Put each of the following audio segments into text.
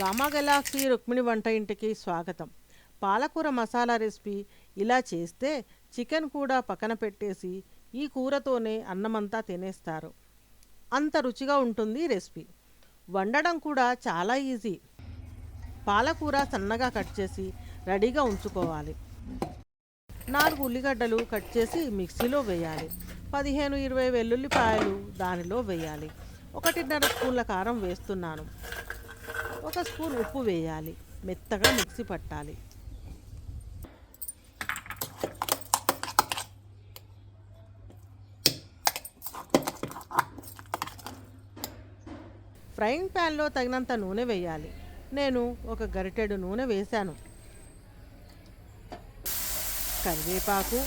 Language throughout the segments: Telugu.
గామా గెలాక్సీ రుక్మిణి వంట ఇంటికి స్వాగతం. పాలకూర మసాలా రెసిపీ ఇలా చేస్తే చికెన్ కూడా పక్కన పెట్టేసి ఈ కూరతోనే అన్నమంతా తినేస్తారు. అంత రుచిగా ఉంటుంది రెసిపీ. వండడం కూడా చాలా ఈజీ. పాలకూర సన్నగా కట్ చేసి రెడీగా ఉంచుకోవాలి. నాలుగు ఉల్లిగడ్డలు కట్ చేసి మిక్సీలో వేయాలి. పదిహేను ఇరవై వెల్లుల్లిపాయలు దానిలో వేయాలి. ఒకటిన్నర స్పూన్ల కారం వేస్తున్నాను. ఒక స్పూన్ ఉప్పు వేయాలి. మెత్తగా మిక్సీ పట్టాలి. ఫ్రైయింగ్ ప్యాన్లో తగినంత నూనె వేయాలి. నేను ఒక గరిటెడు నూనె వేశాను. కరివేపాకు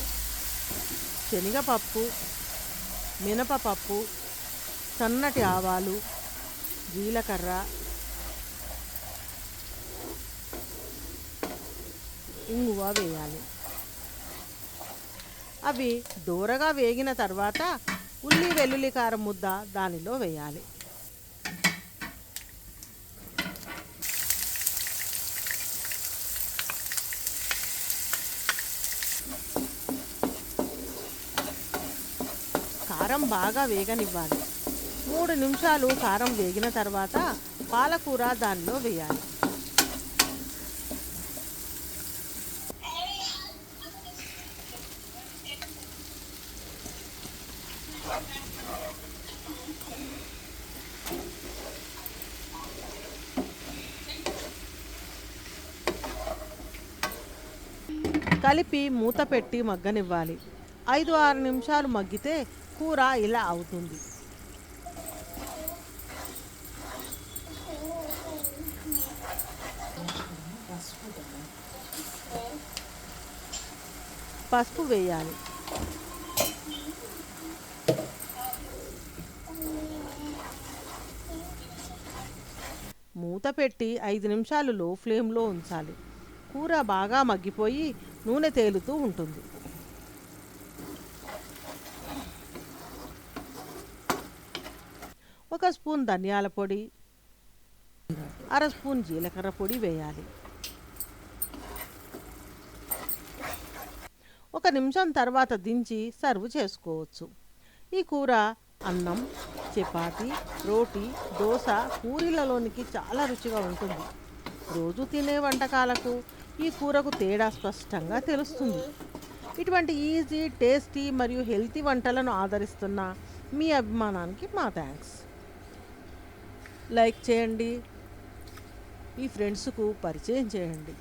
శనగపప్పు మినపపప్పు సన్నటి ఆవాలు జీలకర్ర ఇంగువ వేయాలి. అవి దూరగా వేగిన తర్వాత ఉల్లి వెల్లుల్లి కారం ముద్ద దానిలో వేయాలి. కారం బాగా వేగనివ్వాలి. మూడు నిమిషాలు కారం వేగిన తర్వాత పాలకూర దానిలో వేయాలి. కలిపి మూత పెట్టి మగ్గనివ్వాలి. ఐదు ఆరు నిమిషాలు మగ్గితే కూర ఇలా అవుతుంది. పసుపు వేయాలి. మూత పెట్టి ఐదు నిమిషాలు లో ఫ్లేమ్లో ఉంచాలి. కూర బాగా మగ్గిపోయి నూనె తేలుతూ ఉంటుంది. ఒక స్పూన్ ధనియాల పొడి అర స్పూన్ జీలకర్ర పొడి వేయాలి. ఒక నిమిషం తర్వాత దించి సర్వ్ చేసుకోవచ్చు. ఈ కూర అన్నం చపాతి రోటీ దోశ పూరీలలోనికి చాలా రుచిగా ఉంటుంది. రోజు తినే వంటకాలకు ఈ కూరకు తేడా స్పష్టంగా తెలుస్తుంది. ఇటువంటి ఈజీ టేస్టీ మరియు హెల్తీ వంటలను ఆదరిస్తున్న మీ అభిమానానికి మా థ్యాంక్స్ లైక్ చేయండి. మీ ఫ్రెండ్స్కు పరిచయం చేయండి.